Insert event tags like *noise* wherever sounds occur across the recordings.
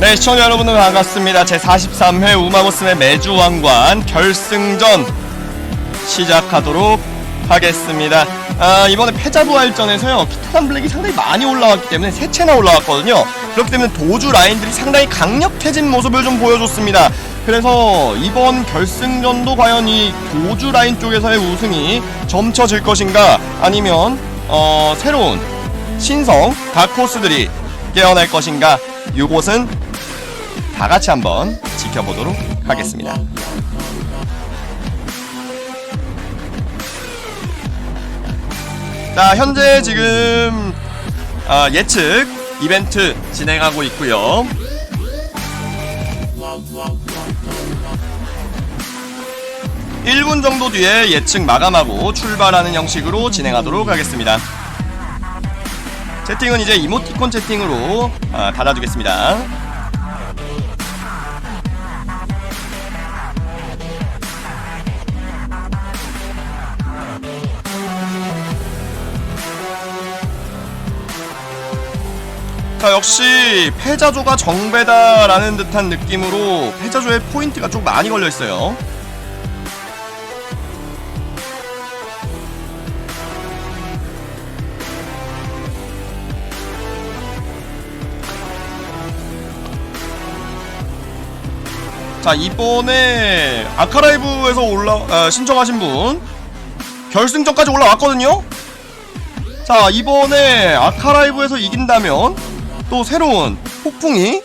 네, 시청자 여러분들 반갑습니다. 제 43회 우마무스의 매주왕관 결승전 시작하도록 하겠습니다. 아, 이번에 패자부활전에서요, 키타산 블랙이 상당히 많이 올라왔기 때문에 세 채나 올라왔거든요. 그렇기 때문에 도주 라인들이 상당히 강력해진 모습을 좀 보여줬습니다. 그래서 이번 결승전도 과연 이 도주 라인 쪽에서의 우승이 점쳐질 것인가, 아니면, 어, 새로운 신성 다크호스들이 깨어날 것인가, 이곳은 다 같이 한번 지켜보도록 하겠습니다. 자, 현재 지금 아, 예측 이벤트 진행하고 있고요. 일 분 정도 뒤에 예측 마감하고 출발하는 형식으로 진행하도록 하겠습니다. 채팅은 이제 이모티콘 채팅으로 아, 달아주겠습니다. 자 역시 패자조가 정배다라는 듯한 느낌으로 패자조의 포인트가 좀 많이 걸려 있어요. 자 이번에 아카라이브에서 올라 아, 신청하신 분 결승전까지 올라왔거든요. 자 이번에 아카라이브에서 이긴다면 또 새로운 폭풍이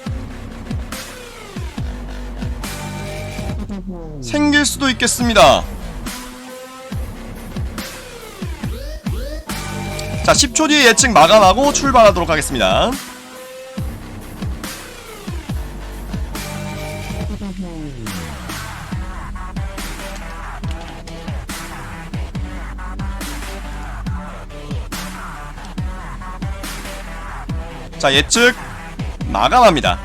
생길 수도 있겠습니다. 자 10초 뒤에 예측 마감하고 출발하도록 하겠습니다. 자 예측 마감합니다.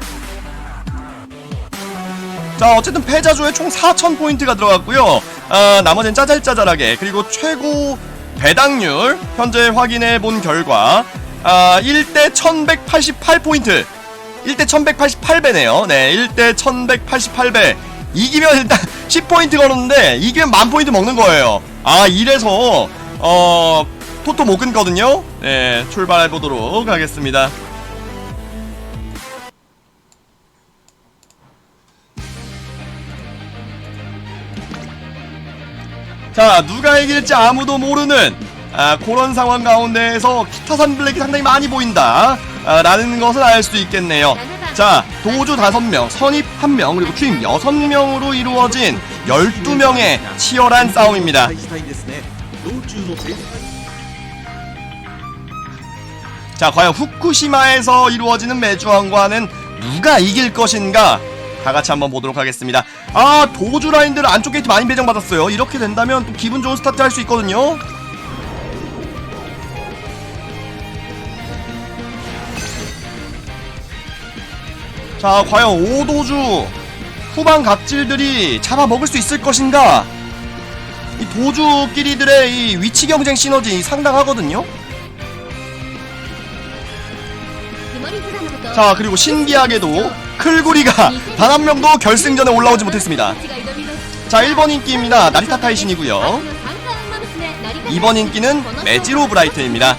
자 어쨌든 패자조에 총 4,000포인트가 들어갔고요. 아, 나머지는 짜잘짜잘하게 그리고 최고 배당률 현재 확인해 본 결과 아, 1대 1188포인트 1대 1188배네요. 네 1대 1188배 이기면 일단 *laughs* 10포인트 걸었는데 이기면 만 포인트 먹는 거예요. 아 이래서 어 토토 못 끊거든요. 네 출발해 보도록 하겠습니다. 자 누가 이길지 아무도 모르는 아, 그런 상황 가운데에서 타산 블랙이 상당히 많이 보인다 아, 라는 것을 알 수 있겠네요. 자 도주 5명 선입 1명 그리고 투입 6명으로 이루어진 12명의 치열한 싸움입니다. 자 과연 후쿠시마에서 이루어지는 매주왕과는 누가 이길 것인가? 다 같이 한번 보도록 하겠습니다. 아 도주 라인들 안쪽 게이트 많이 배정받았어요. 이렇게 된다면 또 기분 좋은 스타트 할 수 있거든요. 자 과연 오도주 후방 각질들이 잡아먹을 수 있을 것인가? 이 도주끼리들의 이 위치 경쟁 시너지 상당하거든요. 자 그리고 신기하게도 클구리가 단 한 명도 결승전에 올라오지 못했습니다. 자 1번 인기입니다. 나리타 타이신이고요. 2번 인기는 메지로 브라이트입니다.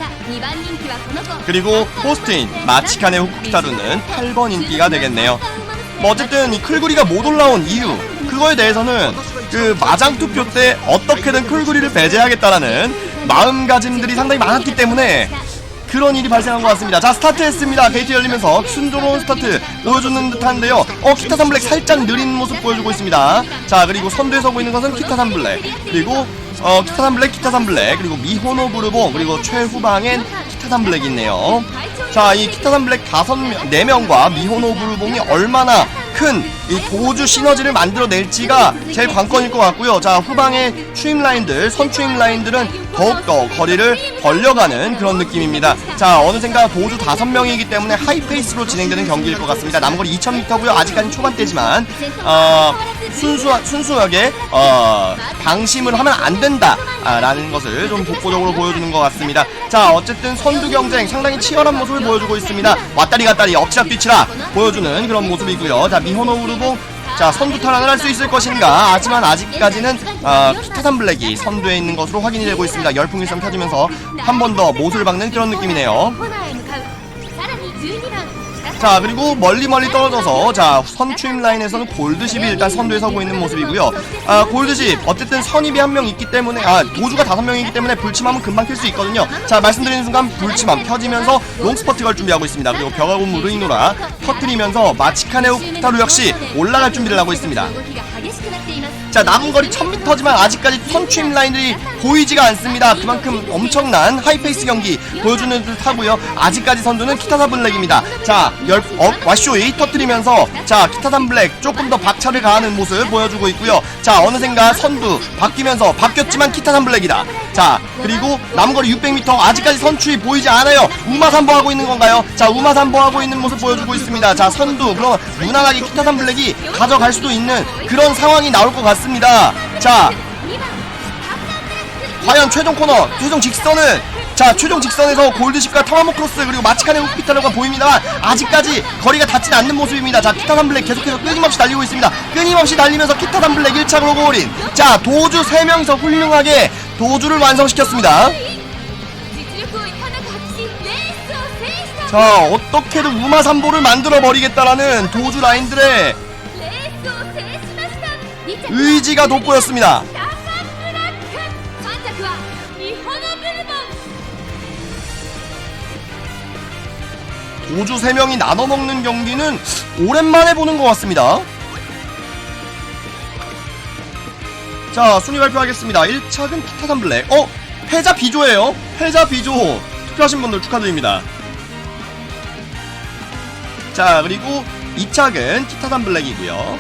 그리고 포스트인 마치카네 후쿠키타루는 8번 인기가 되겠네요. 뭐 어쨌든 이 클구리가 못 올라온 이유 그거에 대해서는 그 마장 투표 때 어떻게든 클구리를 배제하겠다라는 마음가짐들이 상당히 많았기 때문에 그런 일이 발생한 것 같습니다. 자 스타트 했습니다. 게이트 열리면서 순조로운 스타트 보여주는 듯한데요. 어 키타 산 블랙 살짝 느린 모습 보여주고 있습니다. 자 그리고 선두에 서고 있는 것은 키타 산 블랙 그리고 어 키타 산 블랙 키타 산 블랙 그리고 미호노 부르봉 그리고 최후방엔 키타 산 블랙이 있네요. 자 이 키타 산 블랙 다섯 명, 네 명과 미호노 부르봉이 얼마나 큰 이 도주 시너지를 만들어낼지가 제일 관건일 것 같고요. 자 후방의 추임 라인들, 선추임 라인들은 더욱더 거리를 벌려가는 그런 느낌입니다. 자 어느샌가 도주 5명이기 때문에 하이페이스로 진행되는 경기일 것 같습니다. 남거리 2000m고요. 아직까지 초반대지만 어, 순수, 순수하게 어, 방심을 하면 안 된다라는 것을 좀 독보적으로 보여주는 것 같습니다. 자 어쨌든 선두 경쟁 상당히 치열한 모습을 보여주고 있습니다. 왔다리 갔다리 엎치락 뒤치락 보여주는 그런 모습이고요. 자 미호노 우르 봉자 선두 탈환을 할 수 있을 것인가 하지만 아직까지는 어, 키타산 블랙이 선두에 있는 것으로 확인이 되고 있습니다. 열풍일성 켜지면서 한 번 더 못을 박는 그런 느낌이네요. 자 그리고 멀리 멀리 떨어져서 자 선추임 라인에서는 골드십이 일단 선두에 서고 있는 모습이고요. 아 골드십 어쨌든 선입이 한 명 있기 때문에 아 도주가 다섯 명이기 때문에 불침하면 금방 킬 수 있거든요. 자 말씀드리는 순간 불침함 켜지면서 롱스퍼트 걸 준비하고 있습니다. 그리고 벽하고 무르이노라 터트리면서 마치카네오 타루 역시 올라갈 준비를 하고 있습니다 자 남은 거리 1000m지만 아직까지 선추임 라인들이 보이지가 않습니다. 그만큼 엄청난 하이페이스 경기 보여주는 듯 하고요. 아직까지 선두는 키타사 블랙입니다. 자 열, 어, 와쇼이 터트리면서 자 키타산 블랙 조금 더 박차를 가하는 모습 보여주고 있고요. 자 어느샌가 선두 바뀌면서 바뀌었지만 키타산 블랙이다. 자 그리고 남은 거리 600m 아직까지 선추이 보이지 않아요. 우마산보 하고 있는 건가요? 자 우마산보 하고 있는 모습 보여주고 있습니다. 자 선두 그럼 무난하게 키타산 블랙이 가져갈 수도 있는 그런 상황이 나올 것 같습니다 자 과연 최종 코너 최종 직선은 자 최종 직선에서 골드십과 타마모 크로스 그리고 마치카네 호피탈로가 보입니다만 아직까지 거리가 닿진 않는 모습입니다. 자 키타 산 블랙 계속해서 끊임없이 달리고 있습니다. 끊임없이 달리면서 키타 산 블랙 1차로 고올인 자 도주 3명이서 훌륭하게 도주를 완성시켰습니다. 자 어떻게든 우마산보를 만들어버리겠다라는 도주 라인들의 의지가 돋보였습니다 도주 3명이 나눠 먹는 경기는 오랜만에 보는 것 같습니다. 자, 순위 발표하겠습니다. 1차는 키타산 블랙. 어? 패자 비조예요. 패자 비조. 투표하신 분들 축하드립니다. 자, 그리고 2착은 키타산 블랙이고요.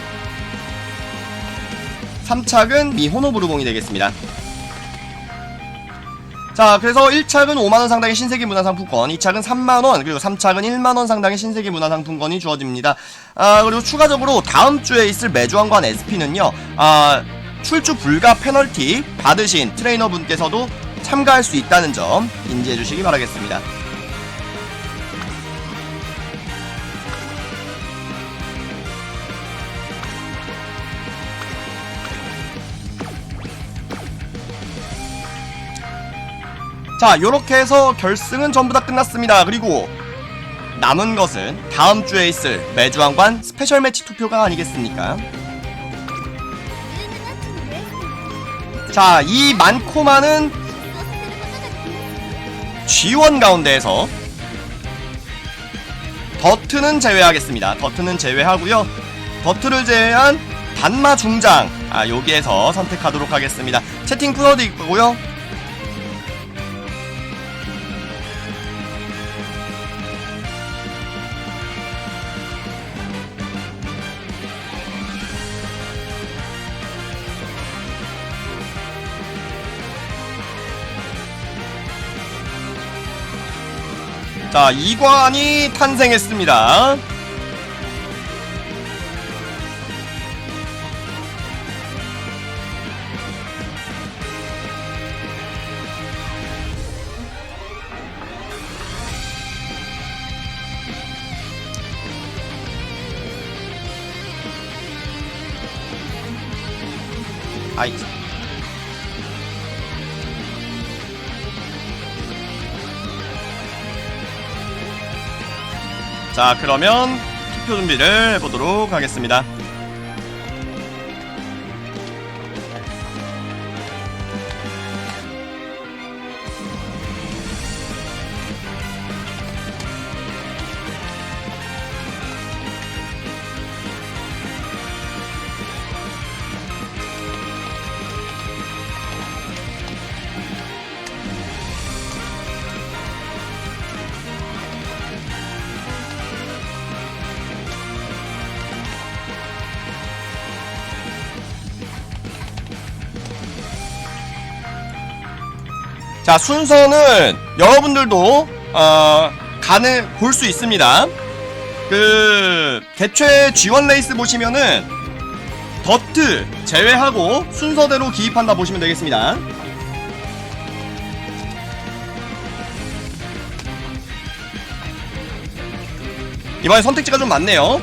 3착은 미호노 브루봉이 되겠습니다. 자, 그래서 1착은 5만원 상당의 신세계 문화상품권, 2착은 3만원, 그리고 3착은 1만원 상당의 신세계 문화상품권이 주어집니다. 아, 그리고 추가적으로 다음 주에 있을 매주왕관 SP는요, 아, 출주 불가 페널티 받으신 트레이너 분께서도 참가할 수 있다는 점 인지해 주시기 바라겠습니다. 자, 요렇게 해서 결승은 전부 다 끝났습니다. 그리고 남은 것은 다음 주에 있을 매주왕관 스페셜 매치 투표가 아니겠습니까? 자, 이 많고 많은 G1 가운데에서 더트는 제외하겠습니다. 더트는 제외하고요. 더트를 제외한 단마 중장 아 여기에서 선택하도록 하겠습니다. 채팅 풀어드 있고요. 자, 이관이 탄생했습니다. 자, 그러면 투표 준비를 해보도록 하겠습니다. 자 순서는 여러분들도 어, 가능 볼수 있습니다. 그 개최 지원 레이스 보시면은 더트 제외하고 순서대로 기입한다 보시면 되겠습니다. 이번에 선택지가 좀 많네요.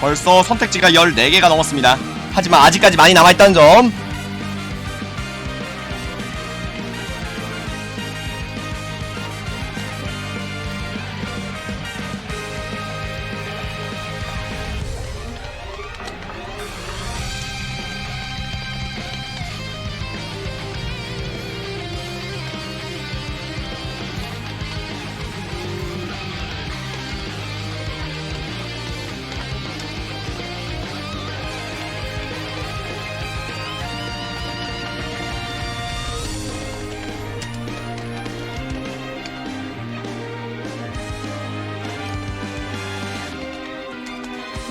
벌써 선택지가 14개가 넘었습니다. 하지만 아직까지 많이 남아있다는 점.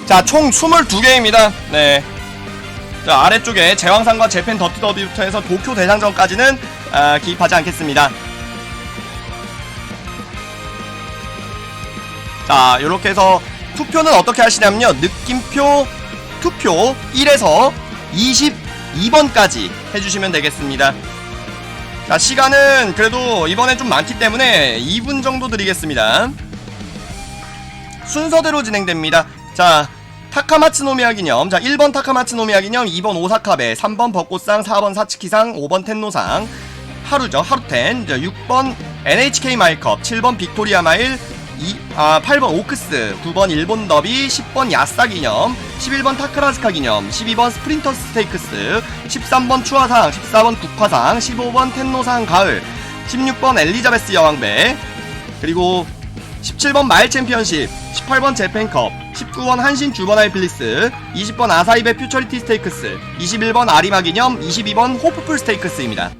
자, 총 22개입니다. 네. 자, 아래쪽에 제왕상과 재팬 더티 더비부터 해서 도쿄 대장전까지는 아, 기입하지 않겠습니다. 자, 요렇게 해서 투표는 어떻게 하시냐면요. 느낌표 투표 1에서 22번까지 해주시면 되겠습니다. 자, 시간은 그래도 이번엔 좀 많기 때문에 2분 정도 드리겠습니다. 순서대로 진행됩니다. 자, 타카마츠노미야 기념. 자, 1번 타카마츠노미야 기념, 2번 오사카베, 3번 벚꽃상, 4번 사츠키상, 5번 텐노상. 하루죠. 하루텐. 자, 6번 NHK 마일컵, 7번 빅토리아 마일, 2, 아, 8번 오크스, 9번 일본 더비, 10번 야싸 기념, 11번 타크라스카 기념, 12번 스프린터스 스테이크스, 13번 추화상, 14번 국화상, 15번 텐노상 가을, 16번 엘리자베스 여왕배, 그리고 17번 마일 챔피언십, 18번 재팬컵, 19번 한신 주번 알필리스, 20번 아사이베 퓨처리티 스테이크스, 21번 아리마 기념, 22번 호프풀 스테이크스입니다.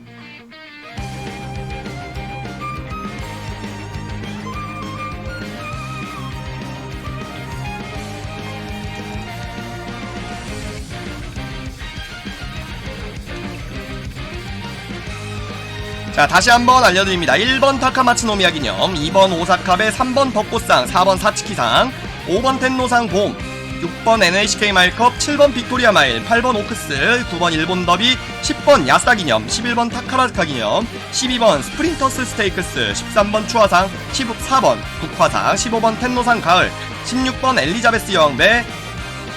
자 다시 한번 알려드립니다 1번 타카마츠노미야 기념 2번 오사카베 3번 벚꽃상 4번 사츠키상 5번 텐노상 봄 6번 NHK 마일컵 7번 빅토리아 마일 8번 오크스 9번 일본 더비 10번 야싸 기념 11번 타카라스카 기념 12번 스프린터스 스테이크스 13번 추화상 14번 국화상 15번 텐노상 가을 16번 엘리자베스 여왕배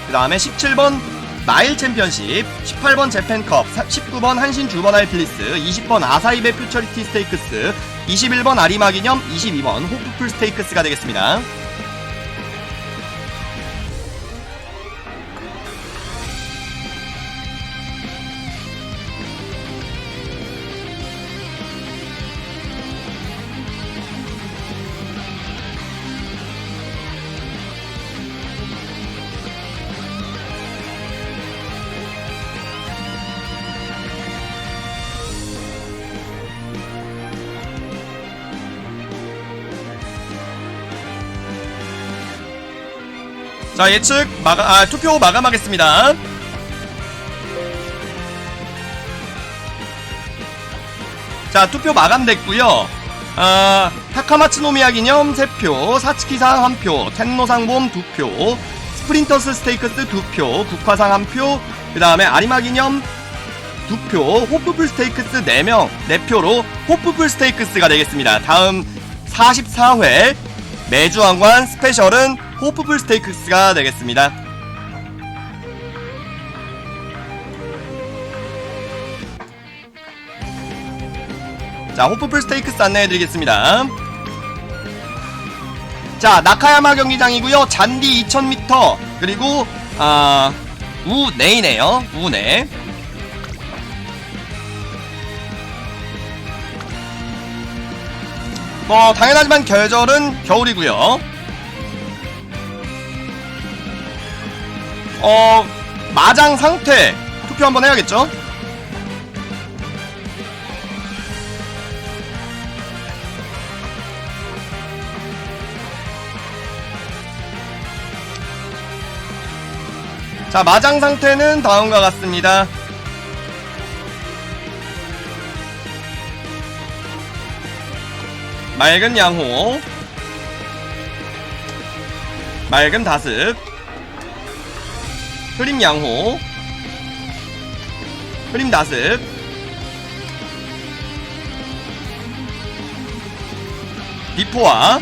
그 다음에 17번 마일 챔피언십, 18번 재팬컵, 19번 한신 주번 알필리스, 20번 아사이베 퓨처리티 스테이크스, 21번 아리마 기념, 22번 호프풀 스테이크스가 되겠습니다. 자 예측 마감, 아, 투표 마감하겠습니다. 자 투표 마감됐고요. 아, 타카마츠노미야 기념 3표, 사츠키상 1표, 텐노상봄 2표, 스프린터스 스테이크스 2표, 국화상 1표, 그 다음에 아리마 기념 2표, 호프풀 스테이크스 4명, 4표로 호프풀 스테이크스가 되겠습니다. 다음 44회 매주왕관 스페셜은 호프풀 스테이크스가 되겠습니다. 자, 호프풀 스테이크스 안내해드리겠습니다. 자, 나카야마 경기장이고요. 잔디 2000m 그리고 아 우네이네요. 우네. 뭐 당연하지만 계절은 겨울이고요. 어 마장 상태 투표 한번 해야겠죠? 자 마장 상태는 다음과 같습니다. 맑은 양호 맑은 다습 흐림 양호. 흐림 다습. 비포화.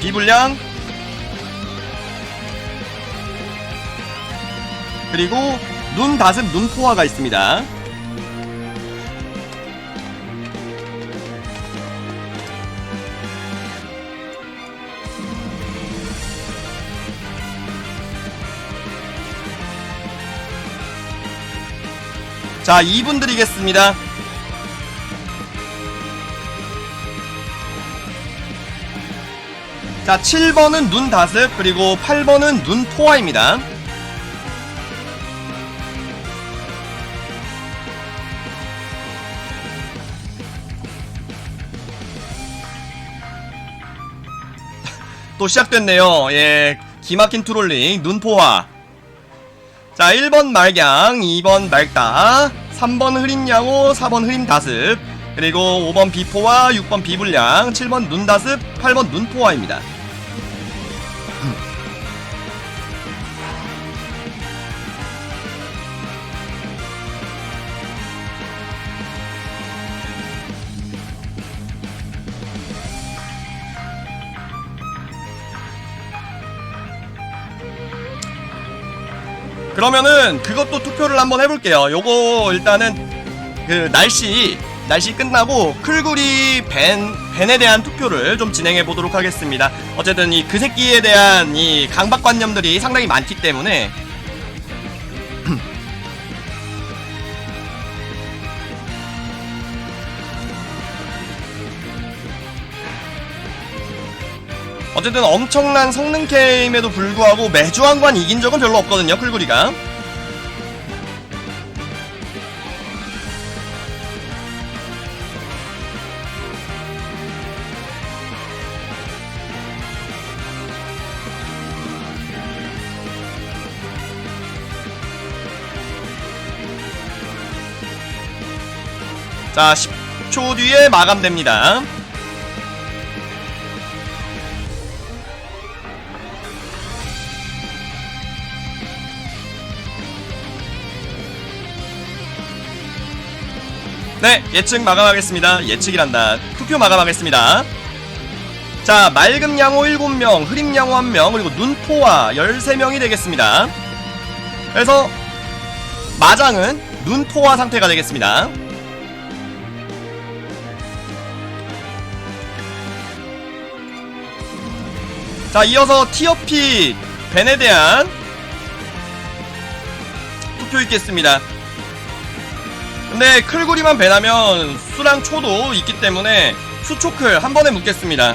비불량. 그리고 눈 다습 눈포화가 있습니다 자 2분 드리겠습니다. 자 7번은 눈 다습 그리고 8번은 눈 포화입니다. *laughs* 또 시작됐네요. 예 기막힌 트롤링 눈포화 자 1번 말량 2번 말다 3번 흐린양호 4번 흐린다습. 그리고 5번 비포와 6번 비불량 7번 눈 다습 8번 눈포화입니다 그러면은 그것도 투표를 한번 해볼게요. 요거 일단은 그 날씨 날씨 끝나고 클구리 벤 벤에 대한 투표를 좀 진행해 보도록 하겠습니다. 어쨌든 이 그 새끼에 대한 이 강박관념들이 상당히 많기 때문에 *clears throat* 어쨌든 엄청난 성능 게임에도 불구하고 매주 한 관 이긴 적은 별로 없거든요, 클구리가. 자, 10초 뒤에 마감됩니다. 네, 예측 마감하겠습니다. 예측이란다. 투표 마감하겠습니다. 자, 맑음 양호 7명, 흐림 양호 1명, 그리고 눈포화 13명이 되겠습니다. 그래서 마장은 눈포화 상태가 되겠습니다. 자, 이어서 티어피 벤에 대한 투표 있겠습니다. 근데 클구리만 배나면 수랑 초도 있기 때문에 수초클 한 번에 묶겠습니다.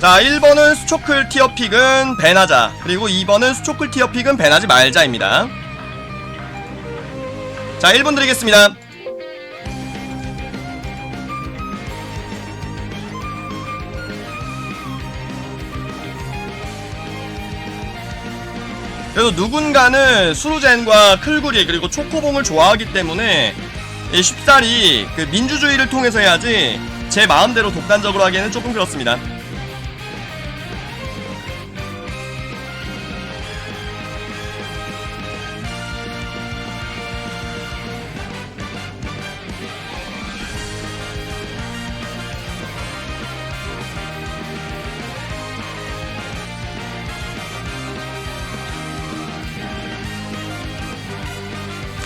자, 1번은 수초클 티어픽은 배나자. 그리고 2번은 수초클 티어픽은 배나지 말자입니다. 자, 1분 드리겠습니다. 그래도 누군가는 수루젠과 클구리 그리고 초코봉을 좋아하기 때문에 이 쉽사리 그 민주주의를 통해서 해야지 제 마음대로 독단적으로 하기에는 조금 그렇습니다.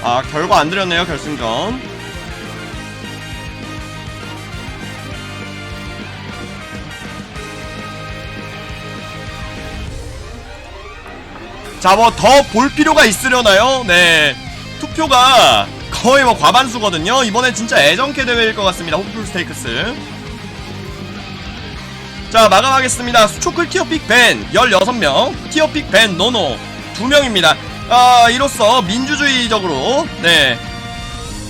아 결과 안 드렸네요 결승전 자, 뭐 더 볼 필요가 있으려나요? 네. 투표가 거의 뭐 과반수거든요. 이번에 진짜 애정캐 대회일 것 같습니다. 호프풀 스테이크스. 자, 마감하겠습니다. 수초클 티어픽 벤 16명, 티어픽 벤 노노 2명입니다. 아, 이로써 민주주의적으로, 네.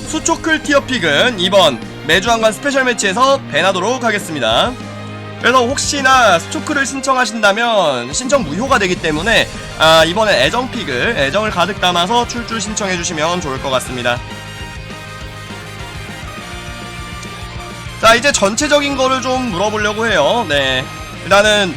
수초클 티어픽은 이번 매주 한관 스페셜 매치에서 밴하도록 하겠습니다. 그래서 혹시나 수초크를 신청하신다면 신청 무효가 되기 때문에 아, 이번에 애정픽을 애정을 가득 담아서 출줄 신청해 주시면 좋을 것 같습니다. 자 이제 전체적인 거를 좀 물어보려고 해요. 네 일단은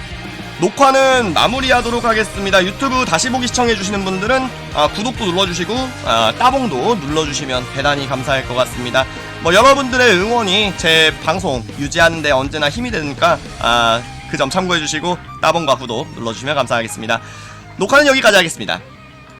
녹화는 마무리하도록 하겠습니다. 유튜브 다시 보기 시청해 주시는 분들은 아, 구독도 눌러주시고 아, 따봉도 눌러주시면 대단히 감사할 것 같습니다. 뭐 여러분들의 응원이 제 방송 유지하는데 언제나 힘이 되니까 아, 그 점 참고해 주시고 따봉과 구독 눌러주시면 감사하겠습니다. 녹화는 여기까지 하겠습니다.